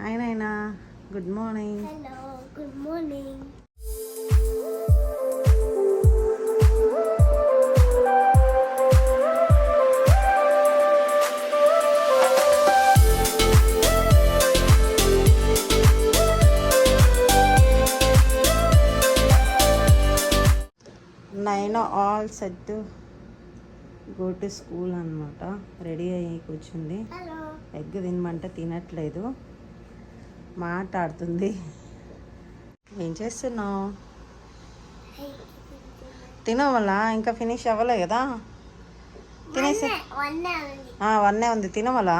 Hi నాయనా good morning hello good morning nine all set go to school అనమాట ready అయ్యి కూర్చుంది. Egg తినమంటే తినట్లేదు. మాట్లాడుతుంది. ఏం చేస్తున్నావు? తినవలా? ఇంకా ఫినిష్ అవ్వలే కదా? తినేసి వన్నే ఉంది. తినవలా?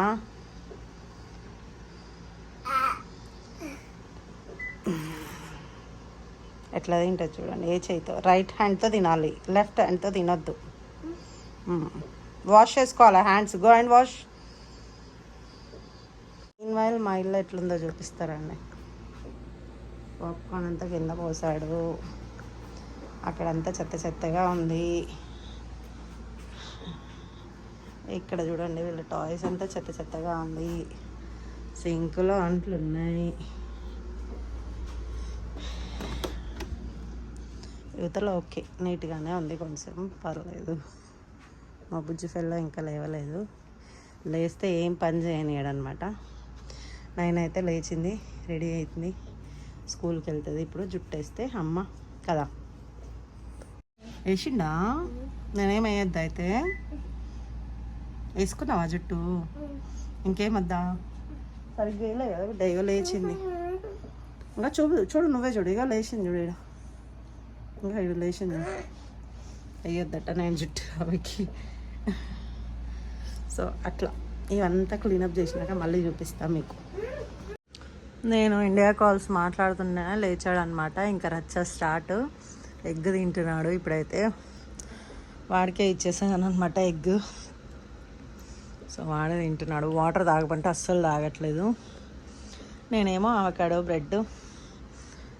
ఎట్లా తింటుంది చూడండి. ఏ చేయితో? రైట్ హ్యాండ్తో తినాలి. లెఫ్ట్ హ్యాండ్తో తినొద్దు. వాష్ చేసుకోవాలా? Hands. Go and wash. While మా ఇల్లు ఎట్లుందో చూపిస్తారండి పాప్కార్న్ అంతా కింద పోసాడు. అక్కడంతా చెత్త చెత్తగా ఉంది. ఇక్కడ చూడండి వీళ్ళ టాయ్స్ అంతా చెత్త చెత్తగా ఉంది. సింకులో అంట్లు ఉన్నాయి యువతలో ఓకే నీట్గానే ఉంది కొంచెం పర్లేదు. మా బుజ్జి ఫెల్లో ఇంకా లేవలేదు. లేస్తే ఏం పని చేయనియడనమాట నైన్ అయితే లేచింది రెడీ అవుతుంది స్కూల్కి వెళ్తుంది ఇప్పుడు జుట్టు వేస్తే అమ్మ కదా. వేసిండా? నేనేం వేయద్దు అయితే. వేసుకున్నావా జుట్టు? ఇంకేమద్దా? సరిగ్గా వేయలే కదా బిడ్డ ఇగో లేచింది. ఇంకా చూడు చూడు నువ్వే చూడు ఇగో లేచింది చూడు ఈడ. ఇంకా ఇక్కడ లేచింది అయ్యొద్దట వేయొద్దట నేను జుట్టు అవికి సో అట్లా. ఇవంతా క్లీనప్ చేసినాక మళ్ళీ చూపిస్తాను మీకు. నేను ఇండియా కాల్స్ మాట్లాడుతున్నా లేచాడు అనమాట ఇంకా రచ్చ స్టార్ట్. ఎగ్ తింటున్నాడు ఇప్పుడైతే. వాడికే ఇచ్చేసాను అనమాట ఎగ్. సో వాడే తింటున్నాడు. వాటర్ తాగమంటే అస్సలు తాగట్లేదు. నేనేమో avocado bread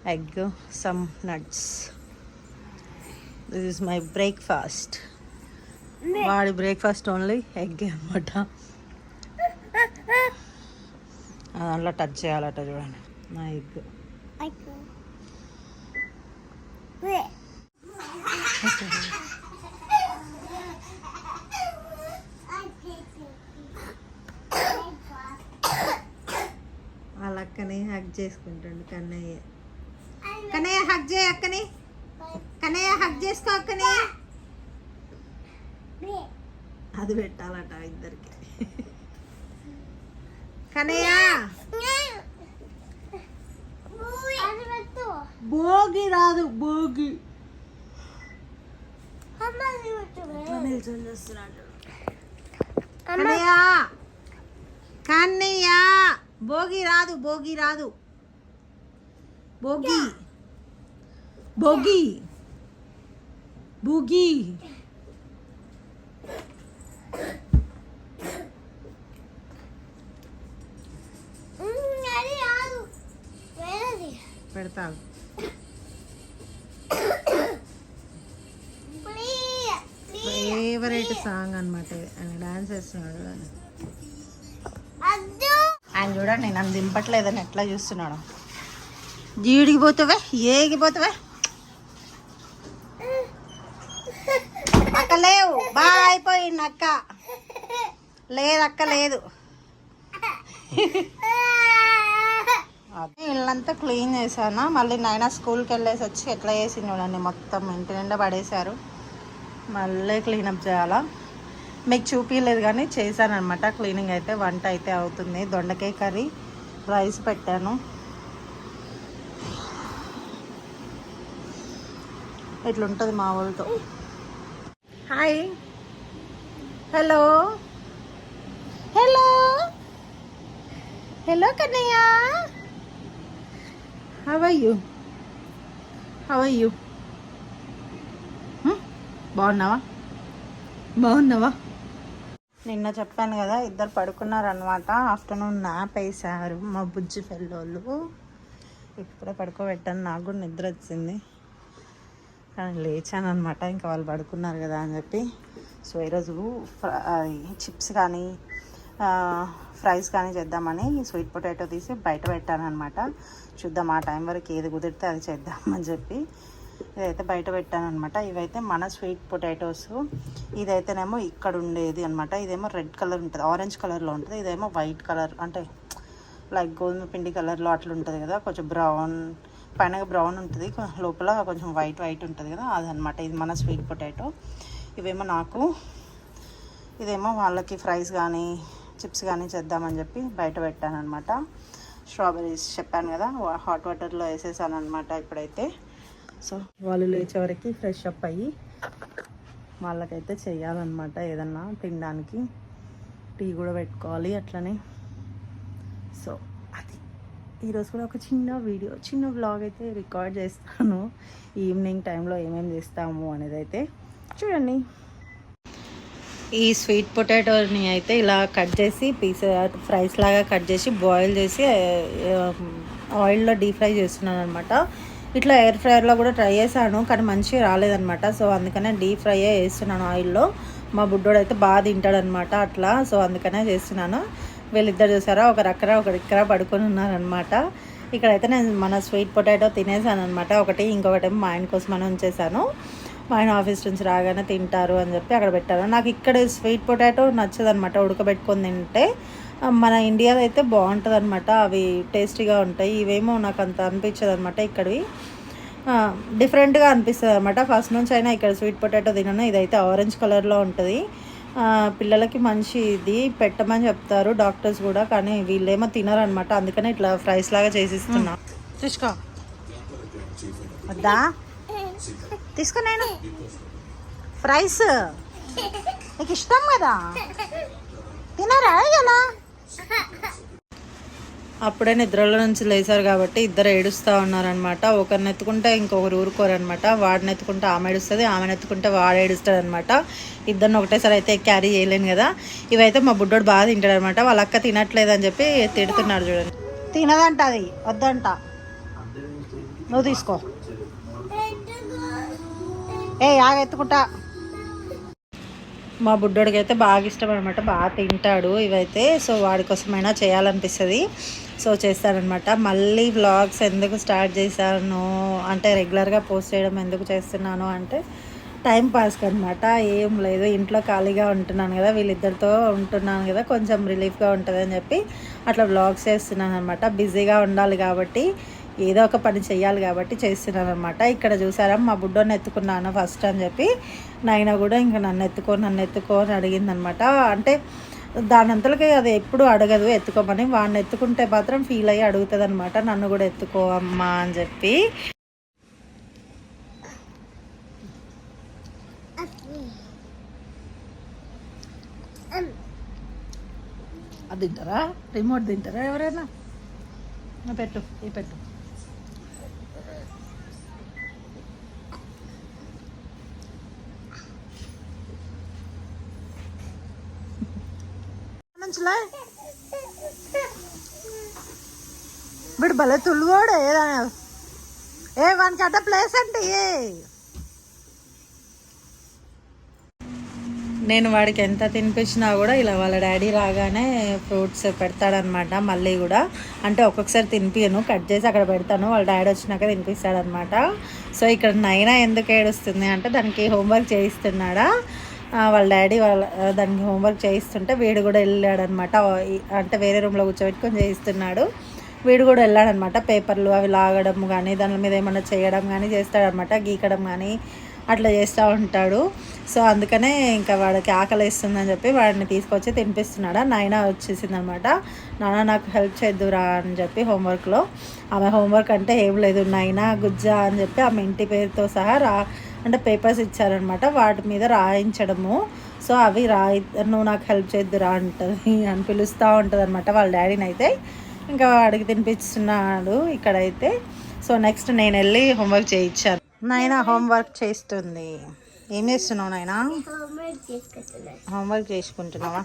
egg some nuts. This is my breakfast వాడి బ్రేక్ఫాస్ట్ ఓన్లీ ఎగ్ అనమాట దాంట్లో టచ్ చేయాలట చూడండి. నా ఎగ్. వాళ్ళ అక్కని హగ్ చేసుకుంటుండు కన్నయ్య. కన్నయ్య హగ్ చేయ అక్కని. కన్నయ్య హగ్ చేసుకో అక్కని. అది పెట్టాలట ఇద్దరికి. పెట్టు భోగి రాదు భోగి. కన్నయ్య? కన్నయ్య? భోగి రాదు భోగి రాదు. భోగి. భోగి. భోగి ఉమ్, అది రాదు ప్లీజ్ ఫేవరెట్ సాంగ్ అనమాట ఆయన డాన్స్ చేస్తున్నాడు అద్దు. ఆయన చూడండి నన్ను దింపట్లేదని ఎట్లా చూస్తున్నాడు. జీడికి పోతావే ఏగి పోతావే? అక్క లేవు. బాగా అయిపోయింది అక్క. లేదు అక్క లేదు. అదే ఇల్లంతా క్లీన్ చేశాను? మళ్ళీ నాయన స్కూల్కి వెళ్ళేసి వచ్చి ఎట్లా చేసి చూడండి మొత్తం ఇంటి నిండా పడేశారు. మళ్ళీ క్లీనప్ చేయాలా? మీకు చూపించలేదు కానీ చేశాను అనమాట క్లీనింగ్ అయితే వంట అయితే అవుతుంది. దొండకాయ కర్రీ రైస్ పెట్టాను. ఇట్లుంటుంది మా వాళ్ళతో హాయ్. హలో. హలో. హలో కన్నయ్య. హవ్ యూ హవ్ యూ బాగున్నావా? బాగున్నావా? నిన్న చెప్పాను కదా ఇద్దరు పడుకున్నారనమాట ఆఫ్టర్నూన్ నాప్ వేసారు. మా బుజ్జి ఫెల్లోళ్ళు ఇప్పుడే పడుకోబెట్టాను. నాకు కూడా నిద్ర వచ్చింది. కానీ లేచాను అనమాట ఇంకా వాళ్ళు పడుకున్నారు కదా అని చెప్పి. సో ఈరోజు చిప్స్ కానీ ఫ్రైస్ కానీ చేద్దామని స్వీట్ పొటాటో తీసి బయట పెట్టాను అనమాట చూద్దాం ఆ టైం వరకు ఏది కుదిరితే అది చేద్దామని చెప్పి ఇదైతే బయట పెట్టానమాట ఇవైతే మన స్వీట్ పొటాటోస్ ఇదైతేనేమో ఇక్కడ ఉండేది అనమాట ఇదేమో రెడ్ కలర్ ఉంటుంది ఆరెంజ్ కలర్లో ఉంటుంది ఇదేమో వైట్ కలర్ అంటే లైక్ గోధుమ పిండి కలర్లో అట్లా ఉంటుంది కదా కొంచెం బ్రౌన్ పైన బ్రౌన్ ఉంటుంది లోపల కొంచెం వైట్ వైట్ ఉంటుంది కదా అదనమాట ఇది మన స్వీట్ పొటాటో ఇవేమో నాకు ఇదేమో వాళ్ళకి ఫ్రైస్ కానీ చిప్స్ కానీ చేద్దామని చెప్పి బయట పెట్టాను అనమాట స్ట్రాబెర్రీస్ చెప్పాను కదా హాట్ వాటర్లో వేసేసాను అనమాట ఇప్పుడైతే. సో వాళ్ళు లేచే వరకు ఫ్రెష్ అప్ అయ్యి వాళ్ళకైతే చేయాలన్నమాట ఏదన్నా తినడానికి. టీ కూడా పెట్టుకోవాలి అట్లనే. సో అది. ఈరోజు కూడా ఒక చిన్న వీడియో చిన్న బ్లాగ్ అయితే రికార్డ్ చేస్తాను. ఈవినింగ్ టైంలో ఏమేమి చేస్తాము అనేది అయితే చూడండి. ఈ స్వీట్ పొటాటోని అయితే ఇలా కట్ చేసి పీస్ ఫ్రైస్ లాగా కట్ చేసి బాయిల్ చేసి ఆయిల్లో డీప్ ఫ్రై చేస్తున్నాను అనమాట ఇట్లా ఎయిర్ ఫ్రైయర్లో కూడా ట్రై చేశాను కానీ మంచిగా రాలేదనమాట సో అందుకనే డీప్ ఫ్రై వేస్తున్నాను ఆయిల్లో. మా బుడ్డోడు అయితే బాగా తింటాడనమాట అట్లా. సో అందుకనే చేస్తున్నాను. వీళ్ళిద్దరు చూసారా ఒకరు అక్కడ ఒకరు ఇక్కడ పడుకొని ఉన్నారనమాట ఇక్కడైతే నేను మన స్వీట్ పొటాటో తినేసాను అనమాట ఒకటి ఇంకొకటి మా ఆయన కోసం అని ఉంచేసాను మా ఆయన ఆఫీస్ నుంచి రాగానే తింటారు అని చెప్పి అక్కడ పెట్టాను నాకు ఇక్కడ స్వీట్ పొటాటో నచ్చదు అనమాట ఉడకబెట్టుకొని తింటే మన ఇండియాలో అయితే బాగుంటుంది అనమాట అవి టేస్టీగా ఉంటాయి. ఇవేమో నాకు అంత అనిపించదు అనమాట ఇక్కడివి డిఫరెంట్గా అనిపిస్తుంది అనమాట ఫస్ట్ నుంచి అయినా ఇక్కడ స్వీట్ పొటాటో తినను. ఇదైతే ఆరెంజ్ కలర్లో ఉంటుంది. పిల్లలకి మంచి ఇది పెట్టమని చెప్తారు డాక్టర్స్ కూడా కానీ వీళ్ళేమో తినరు అనమాట అందుకనే ఇట్లా ఫ్రైస్ లాగా చేసిస్తున్నా. తీసుకో వద్దా? తీసుకో నేను ఫ్రైస్ నీకు ఇష్టం కదా? తినరా ఎలా? అప్పుడే నిద్రలో నుంచి లేచారు కాబట్టి ఇద్దరు ఏడుస్తూ ఉన్నారనమాట ఒకరిని ఎత్తుకుంటే ఇంకొకరు ఊరుకోరనమాట వాడిని ఎత్తుకుంటే ఆమె ఏడుస్తుంది ఆమెను ఎత్తుకుంటే వాడు ఏడుస్తాడు అనమాట ఇద్దరిని ఒకటేసారి అయితే క్యారీ చేయలేను కదా. ఇవైతే మా బుడ్డోడు బాగా తింటాడు అనమాట వాళ్ళ అక్క తినట్లేదు అని చెప్పి తిడుతున్నాడు చూడండి. తినదంట అది వద్దంట. నువ్వు తీసుకో. ఏ ఆగ ఎత్తుకుంటా మా బుడ్డోడికి అయితే బాగా ఇష్టం అనమాట బాగా తింటాడు ఇవైతే. సో వాడి కోసమైనా చేయాలనిపిస్తుంది. సో చేస్తానమాట మళ్ళీ వ్లాగ్స్ ఎందుకు స్టార్ట్ చేశాను అంటే రెగ్యులర్గా పోస్ట్ చేయడం ఎందుకు చేస్తున్నాను అంటే టైం పాస్కి అనమాట ఏం లేదు ఇంట్లో ఖాళీగా ఉంటున్నాను కదా వీళ్ళిద్దరితో ఉంటున్నాను కదా కొంచెం రిలీఫ్గా ఉంటుందని చెప్పి అట్లా వ్లాగ్స్ చేస్తున్నాను అనమాట బిజీగా ఉండాలి కాబట్టి ఏదో ఒక పని చేయాలి కాబట్టి చేస్తున్నాను అనమాట ఇక్కడ చూసారా మా బుడ్డోని ఎత్తుకున్నాను ఫస్ట్ అని చెప్పి. నాయన కూడా ఇంకా నన్ను ఎత్తుకో నన్ను ఎత్తుకో అని అడిగిందనమాట అంటే దాని అంతలకి అది ఎప్పుడు అడగదు ఎత్తుకోమని. వాడిని ఎత్తుకుంటే మాత్రం ఫీల్ అయ్యి అడుగుతుంది అనమాట నన్ను కూడా ఎత్తుకో అమ్మా అని చెప్పి. అది తింటారా? రిమోట్ తింటారా ఎవరైనా? పెట్టు ఈ పెట్టు. మంచిలే? వీడు భలే తులువాడు ఏదైనా ఏ వానికి అడ్డ ప్లేస్ అంటే ఏ నేను వాడికి ఎంత తినిపించినా కూడా ఇలా వాళ్ళ డాడీ రాగానే ఫ్రూట్స్ పెడతాడనమాట మళ్ళీ కూడా. అంటే ఒక్కొక్కసారి తినిపించను కట్ చేసి అక్కడ పెడతాను వాళ్ళ డాడీ వచ్చినాక తినిపిస్తాడనమాట. సో ఇక్కడ నైనా ఎందుకు ఏడుస్తుంది అంటే దానికి హోంవర్క్ చేయిస్తున్నాడా? వాళ్ళ డాడీ వాళ్ళ దానికి హోంవర్క్ చేయిస్తుంటే వీడు కూడా వెళ్ళాడనమాట. అంటే వేరే రూమ్లో కూర్చోబెట్టుకొని చేయిస్తున్నాడు. వీడు కూడా వెళ్ళాడనమాట పేపర్లు అవి లాగడం కానీ దాని మీద ఏమైనా చేయడం కానీ చేస్తాడనమాట గీకడం కానీ అట్లా చేస్తూ ఉంటాడు. సో అందుకనే ఇంకా వాడికి ఆకలి వేస్తుందని చెప్పి వాడిని తీసుకొచ్చి తినిపిస్తున్నాడు. నాయన వచ్చేసింది అనమాట నాన్న నాకు హెల్ప్ చేద్దురా అని చెప్పి హోంవర్క్లో. ఆమె హోంవర్క్ అంటే ఏం లేదు నాయన గుజ్జా అని చెప్పి ఆమె ఇంటి పేరుతో సహా రా అంటే పేపర్స్ ఇచ్చారనమాట. వాటి మీద రాయించడము. సో అవి రాయి నువ్వు నాకు హెల్ప్ చేద్దురా అంటుంది అని పిలుస్తూ ఉంటుంది అనమాట వాళ్ళ డాడీని అయితే ఇంకా వాడికి తినిపిస్తున్నాడు ఇక్కడైతే. సో నెక్స్ట్ నేను వెళ్ళి హోంవర్క్ చేయించాను. నాయన హోంవర్క్ చేస్తుంది. ఏం చేస్తున్నావు నాయన? హోంవర్క్ చేసుకుంటున్నావా?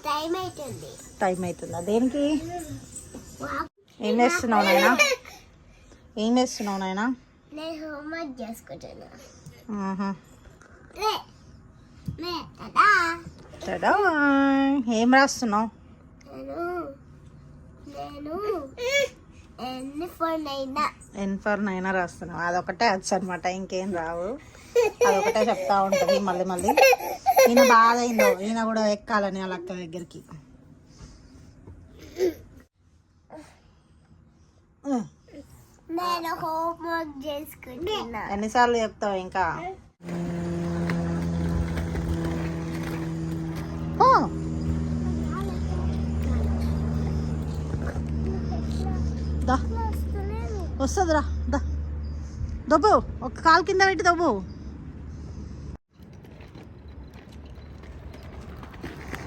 టైం అవుతుందా దేనికి? ఏం చేస్తున్నావు నాయన? ఏం చేస్తున్నావు నాయన? నేను హోంవర్క్ చేసుకుంటున్నా. ఏం రాస్తున్నావు? ఎన్ ఫర్ నైనా. రాస్తున్నావు. అదొకటే వచ్చు అనమాట ఇంకేం రావు. అదొకటే చెప్తా ఉంటుంది మళ్ళీ మళ్ళీ. ఈయన బాధ అయిందో ఈయన కూడా ఎక్కాలని వాళ్ళ అక్క దగ్గరికి. నేను హోంవర్క్ చేసుకుంటున్నా ఎన్నిసార్లు చెప్తావు ఇంకా? వస్తుందిరా దా. దొబ్బు ఒక కాలు కింద పెట్టి దొబ్బు.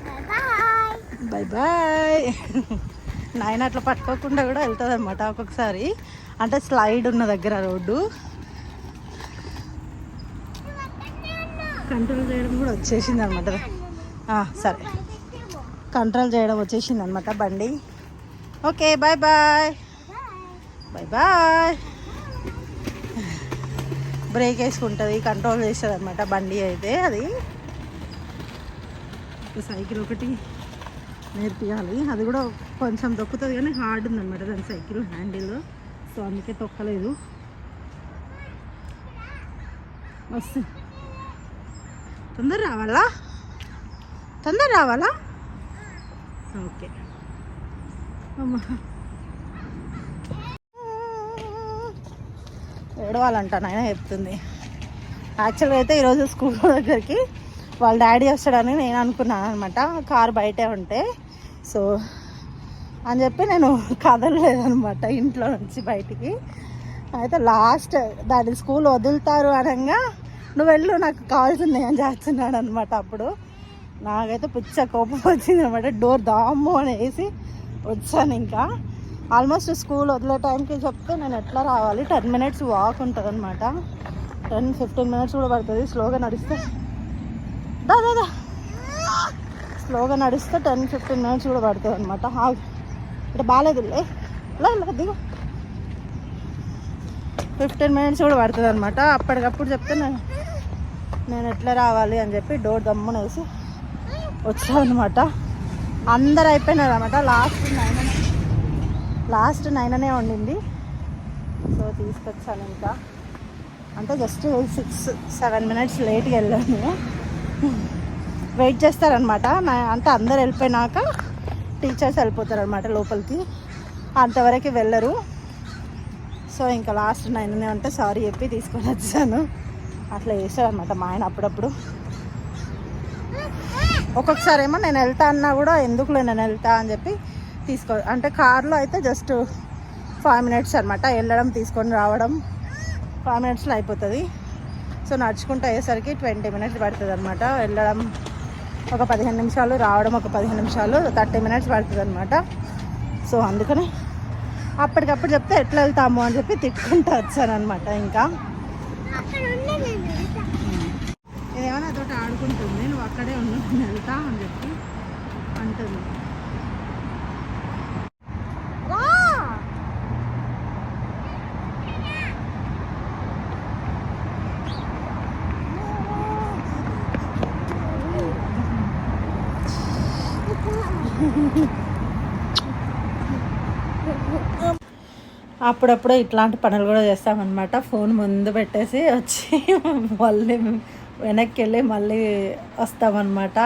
బాయ్. Bye bye. నాయన అట్లా పట్టుకోకుండా కూడా వెళ్తుంది అనమాట ఒక్కొక్కసారి. అంటే స్లైడ్ ఉన్న దగ్గర రోడ్డు. కంట్రోల్ చేయడం కూడా వచ్చేసింది అనమాట సరే. కంట్రోల్ చేయడం వచ్చేసింది అనమాట బండి. Okay bye bye bye bye brake వేసుకుంటుంది కంట్రోల్ చేస్తుంది అనమాట బండి అయితే అది. సైకిల్ ఒకటి నేర్పియాలి. అది కూడా కొంచెం దొక్కుతుంది కానీ హార్డ్ ఉందన్నమాట దాని సైకిల్ హ్యాండిల్ సో అందుకే తొక్కలేదు. మస్తు. తొందర రావాలా? తొందర రావాలా? ఓకే. అమ్మా. ఏడవాలంట నాయన చెప్తుంది. యాక్చువల్గా అయితే ఈరోజు స్కూల్ దగ్గరికి వాళ్ళ డాడీ వస్తాడని నేను అనుకున్నాను అనమాట కార్ బయటే ఉంటే. సో అని చెప్పి నేను కదలలేదనమాట ఇంట్లో నుంచి బయటికి. అయితే లాస్ట్ దాని స్కూల్ వదులుతారు అనగా నువ్వు వెళ్ళు నాకు కావాల్సింది ఏం చేస్తున్నాడు అనమాట అప్పుడు. నాకైతే పిచ్చ కోపం వచ్చింది అనమాట డోర్ దాము అని వేసి వచ్చాను ఇంకా. ఆల్మోస్ట్ స్కూల్ వదిలే టైంకి చెప్తే నేను ఎట్లా రావాలి? టెన్ మినిట్స్ వాక్ ఉంటుంది అనమాట టెన్ ఫిఫ్టీన్ మినిట్స్ కూడా పడుతుంది. స్లోగా నడిస్తే దా దా స్లోగా నడిస్తే టెన్ ఫిఫ్టీన్ మినిట్స్ కూడా పడుతుంది అనమాట ఇక్కడ బాగాలేదులే. దిగు. ఫిఫ్టీన్ మినిట్స్ కూడా పడుతుంది అనమాట అప్పటికప్పుడు చెప్తే నేను నేను ఎట్లా రావాలి అని చెప్పి డోర్ దమ్మున వేసి వచ్చాను అనమాట అందరు అయిపోయినారు అనమాట లాస్ట్ నైన్ లాస్ట్ నైన్ ఉండింది సో తీసుకొచ్చాను ఇంకా. అంటే జస్ట్ సిక్స్ సెవెన్ మినిట్స్ లేట్గా వెళ్ళాను. వెయిట్ చేస్తారనమాట నా అంటే అందరు వెళ్ళిపోయినాక టీచర్స్ వెళ్ళిపోతారు అనమాట లోపలికి. అంతవరకు వెళ్ళరు. సో ఇంకా లాస్ట్ నైన్ అంటే సారీ చెప్పి తీసుకొని వచ్చాను. అట్లా చేశాడు మా ఆయన అప్పుడప్పుడు. ఒక్కొక్కసారి ఏమో నేను వెళ్తా అన్నా కూడా ఎందుకులే నేను వెళ్తా అని చెప్పి తీసుకో అంటే కార్లో అయితే జస్ట్ ఫైవ్ మినిట్స్ అనమాట వెళ్ళడం తీసుకొని రావడం. ఫైవ్ మినిట్స్లో అయిపోతుంది. సో నడుచుకుంటూ అయ్యేసరికి ట్వంటీ మినిట్స్ పడుతుంది అనమాట వెళ్ళడం. ఒక పదిహేను నిమిషాలు రావడం ఒక పదిహేను నిమిషాలు థర్టీ మినిట్స్ పడుతుంది అనమాట సో అందుకని అప్పటికప్పుడు చెప్తే ఎట్లా వెళ్తాము అని చెప్పి తిట్టుకుంటూ వచ్చాను అనమాట ఇంకా. అక్కడ ఉండే నేను ఇదేమో నాతో ఆడుకుంటుంది నువ్వు అక్కడే ఉండు వెళ్తా అని చెప్పి అంటుంది రా అప్పుడప్పుడు ఇట్లాంటి పనులు కూడా చేస్తామన్నమాట. ఫోన్ ముందు పెట్టేసి వచ్చి మళ్ళీ వెనక్కి వెళ్ళి మళ్ళీ వస్తామన్నమాట.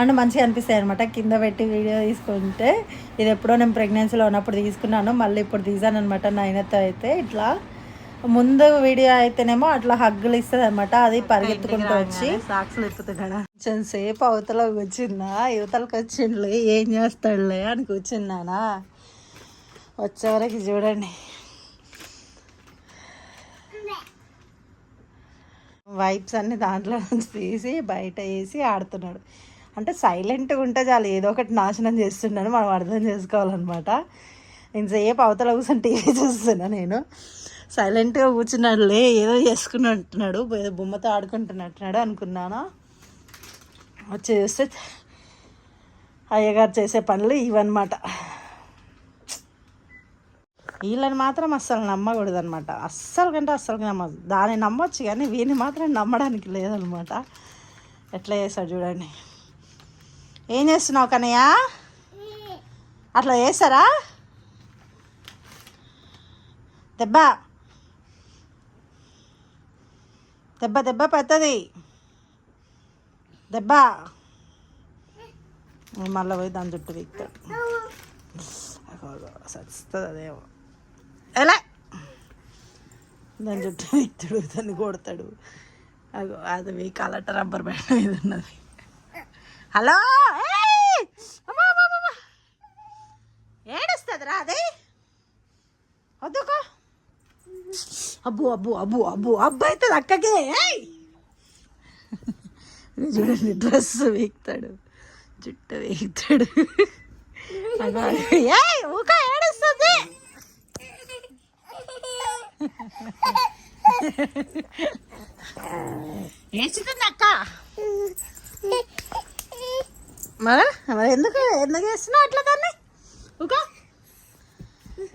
అంటే మంచిగా అనిపిస్తాయి అనమాట కింద పెట్టి వీడియో తీసుకుంటే ఇది ఎప్పుడో నేను ప్రెగ్నెన్సీలో ఉన్నప్పుడు తీసుకున్నాను మళ్ళీ ఇప్పుడు తీసాను అనమాట నైనతో అయితే ఇట్లా. ముందు వీడియో అయితేనేమో అట్లా హగ్గులు ఇస్తుంది అనమాట అది పరిగెత్తుకుంటూ వచ్చి. సాక్స్లు ఎత్తుతున్నాడా కొంచెం సేపు అవతల కూర్చున్నా యువతలకు వచ్చిండ్లే ఏం చేస్తాడులే అని కూర్చున్నానా? వచ్చేవరకు చూడండి. వైప్స్ అన్ని దాంట్లో నుంచి తీసి బయట వేసి ఆడుతున్నాడు. అంటే సైలెంట్గా ఉంటే చాలు ఏదో ఒకటి నాశనం చేస్తున్నాడు మనం అర్థం చేసుకోవాలన్నమాట. ఇంతసేపు అవతల కూర్చొని టీవీ చూస్తున్నా నేను. సైలెంట్గా కూర్చున్నాడులే ఏదో చేసుకున్నట్టున్నాడు ఏదో బొమ్మతో ఆడుకుంటున్నట్టున్నాడు అనుకున్నాను? వచ్చి చూస్తే అయ్యగారు చేసే పనులు ఇవన్నమాట. వీళ్ళని మాత్రం అస్సలు నమ్మకూడదు అనమాట అస్సలు కంటే అస్సలు నమ్మదు. దాన్ని నమ్మొచ్చు కానీ వీడిని మాత్రం నమ్మడానికి లేదనమాట ఎట్లా చేస్తాడు చూడండి. ఏం చేస్తున్నావు కన్నయ్య? అట్లా చేస్తారా? దెబ్బ. దెబ్బ దెబ్బ పెద్దది దెబ్బ. మళ్ళీ పోయి దాని చుట్టూ సస్తుంది అదేమో. ఎలా? దాని చుట్టూ వీక్తాడు దాన్ని కొడతాడు. అగో అది మీ కలట రబ్బర్ బ్యాండ్ మీద ఉన్నది. హలో? అమ్మా. ఏడుస్తుందిరా అది? వద్దుకో అబ్బు అబ్బు అబ్బు అబ్బు అబ్బు అవుతుంది అక్కకే చూడండి డ్రెస్ వీక్తాడు. జుట్టు. ఏయ్ ఊక ఏడుస్తుంది ఏడ్చుతుంది అక్క మరి? మరి ఎందుకు? ఎందుకు వేస్తున్నావు అట్లా దాన్ని? ఒక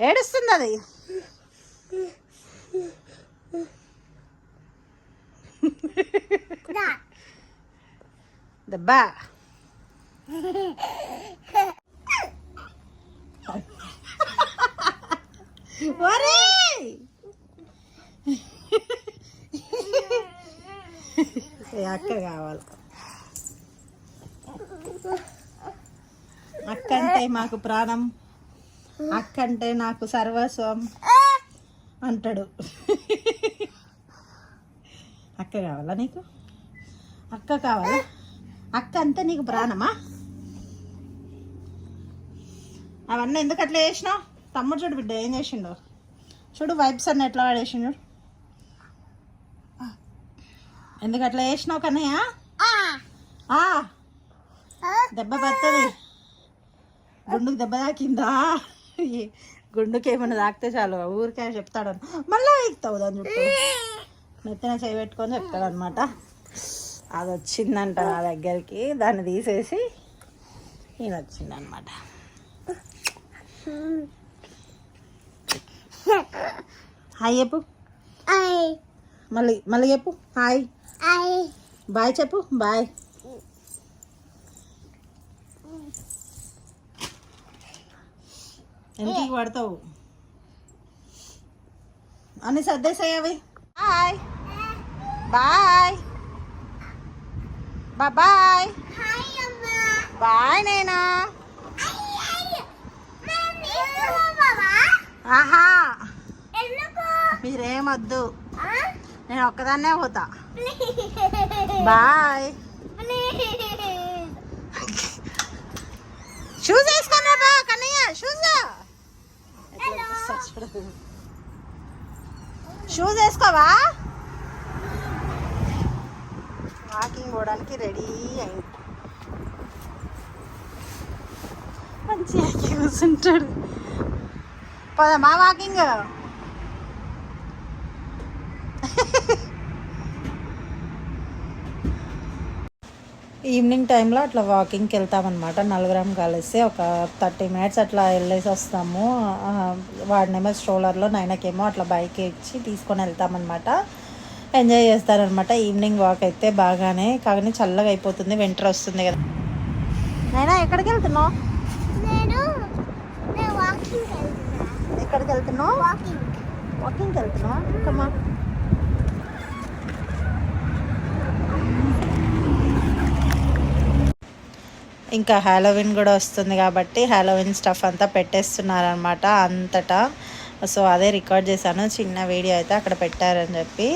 ఏడుస్తుంది అది. దెబ్బా. ఒరేయ్! అక్క కావాలి. అక్క అంటే మాకు ప్రాణం. అక్క అంటే నాకు సర్వస్వం అంటాడు. అక్క కావాలా నీకు? అక్క కావాలా? అక్క అంతా నీకు ప్రాణమా? అవన్నీ ఎందుకు అట్లా చేసినావు? తమ్ముడు చూడు బిడ్డ ఏం చేసిండు? చూడు వైబ్స్ అన్న ఎట్లా వాడేసిండు ఎందుకు అట్లా చేసినావు కన్నయ్య? ఆ, దెబ్బ పడుతుంది గుండుకు దెబ్బ తాకిందా? గుండుకి ఏమైనా తాకితే చాలు ఊరికే చెప్తాడు మళ్ళీ ఎక్కుతావు దాని చుట్టూ నెత్తిన చేయి పెట్టుకొని చెప్తాడు అనమాట అది వచ్చిందంట నా దగ్గరికి. దాన్ని తీసేసి ఈయన వచ్చిందనమాట హాయ్ చెప్పు. మళ్ళీ మళ్ళీ చెప్పు. హాయ్. బాయ్ చెప్పు బాయ్ ఎందుకు పడతావు అన్ని సర్దేశాయి అవి బాయ్ బాయ్ బాయ్ హాయ్ అమ్మా బాయ్ నేనా మమ్మీ బాబా ఆహా ఎందుకు మీరేమొద్దు ఆ? నేను ఒక్కదాన్నే పోతా. బాయ్. షూస్ వేసుకున్నా బా కన్నయ్య షూస్ షూస్ వేసుకోవా? వాకింగ్ పోవడానికి రెడీ అయింది. మంచిగా కూర్చుంటాడు. పదమా వాకింగ్ ఈవినింగ్ టైంలో అట్లా వాకింగ్కి వెళ్తామన్నమాట. నలుగురం కలిసి ఒక థర్టీ మినిట్స్ అట్లా వెళ్ళేసి వస్తాము. వాడినేమో స్ట్రోలర్లో నైనాకేమో అట్లా బైక్ ఇచ్చి తీసుకొని వెళ్తామన్నమాట. ఎంజాయ్ చేస్తారనమాట ఈవినింగ్ వాక్ అయితే బాగానే కానీ చల్లగా అయిపోతుంది. వింటర్ వస్తుంది కదా. నైనా ఎక్కడికి వెళ్తున్నావు? ఎక్కడికి వెళ్తున్నావు? వాకింగ్ వాకింగ్కి వెళ్తున్నావా? ఇంకా హ్యాలోవిన్ కూడా వస్తుంది కాబట్టి హ్యాలోవిన్ స్టఫ్ అంతా పెట్టేస్తున్నారనమాట అంతటా. సో అదే రికార్డ్ చేశాను. చిన్న వీడియో అయితే అక్కడ పెట్టారని చెప్పి.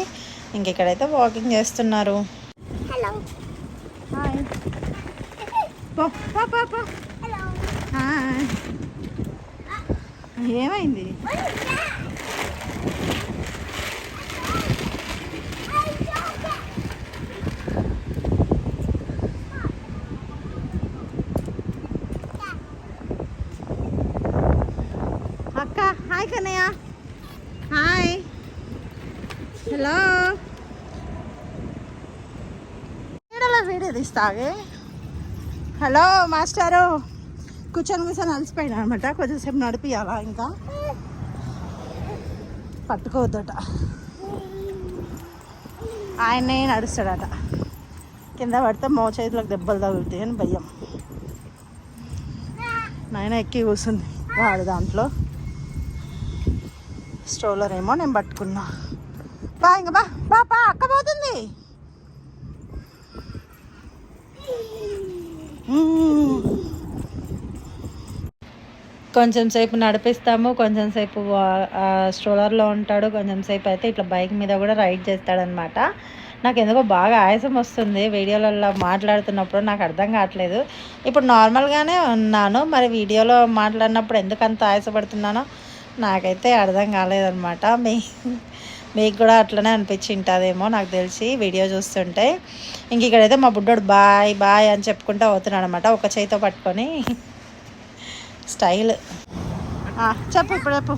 ఇంక ఇక్కడైతే వాకింగ్ చేస్తున్నారు. హలో ఏమైంది అక్క హాయ్ కన్నయ్య హాయ్ హలో వీడియోలో వీడియో తీస్తాగే హలో మాస్టరు. కూర్చొని కూర్చొని అలసిపోయినా అనమాట. కొంచెంసేపు నడిపియాలా ఇంకా? పట్టుకోవద్దట. ఆయనే నడుస్తాడట. కింద పడితే మో చేతులకు దెబ్బలు తగులుతాయి అని భయం. నాయన ఎక్కి కూర్చుంది. వాడు దాంట్లో. స్ట్రోలర్ ఏమో నేను పట్టుకున్నా. బా ఇంక బా బా బా అక్క పోతుంది. కొంచెం సేపు నడిపిస్తాము కొంచెం సేపు స్ట్రోలర్లో ఉంటాడు కొంచెం సేపు అయితే ఇట్లా బైక్ మీద కూడా రైడ్ చేస్తాడనమాట. నాకు ఎందుకో బాగా ఆయాసం వస్తుంది వీడియోలలో మాట్లాడుతున్నప్పుడు నాకు అర్థం కావట్లేదు. ఇప్పుడు నార్మల్గానే ఉన్నాను మరి వీడియోలో మాట్లాడినప్పుడు ఎందుకు అంత ఆయాసపడుతున్నానో నాకైతే అర్థం కాలేదనమాట మీ మీకు కూడా అట్లనే అనిపించి ఉంటుందేమో నాకు తెలిసి వీడియో చూస్తుంటే. ఇంక ఇక్కడైతే మా బుడ్డోడు బాయ్ బాయ్ అని చెప్పుకుంటూ పోతున్నాడు అనమాట ఒక చేయితో పట్టుకొని స్టైల్. చెప్పు ఇప్పుడు చెప్పు.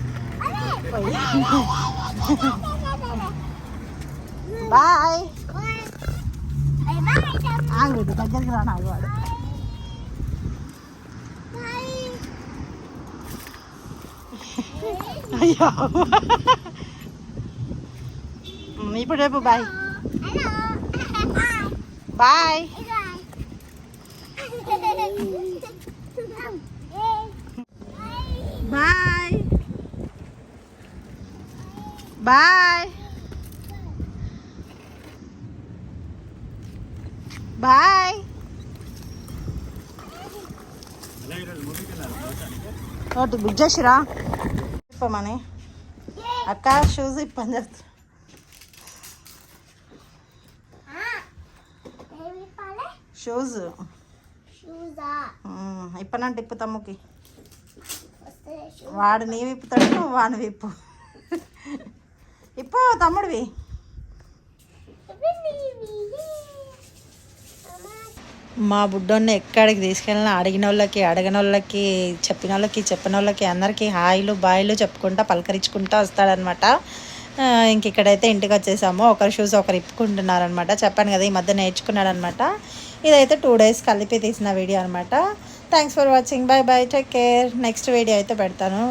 బాయ్. దగ్గరికి రాను అయ్యో. ఇప్పుడు రేపు bye bye bye bye bye ఒకటి బుక్ చేసిరా? ఇప్పమని అక్క షూస్ ఇప్పని చెప్తా షూస్ ఇప్పనంటే ఇప్పు తమ్ముకి వాడు నీ విప్పుతాడు వాడిని విప్పు ఇప్పు తమ్ముడివి మా బుడ్డోన్న ఎక్కడికి తీసుకెళ్ళినా అడిగిన వాళ్ళకి అడగని వాళ్ళకి చెప్పిన వాళ్ళకి చెప్పిన వాళ్ళకి అందరికీ హాయిలు బాయిలు చెప్పుకుంటా పలకరించుకుంటా వస్తాడనమాట ఇంక ఇక్కడైతే ఇంటికి వచ్చేసాము. ఒకరి షూస్ ఒకరు ఇప్పుకుంటున్నారనమాట చెప్పాను కదా ఈ మధ్య నేర్చుకున్నాడనమాట ఇదైతే టూ డేస్ కలిపి తీసిన వీడియో అనమాట thanks for watching bye bye take care next video అయితే పెడతాను.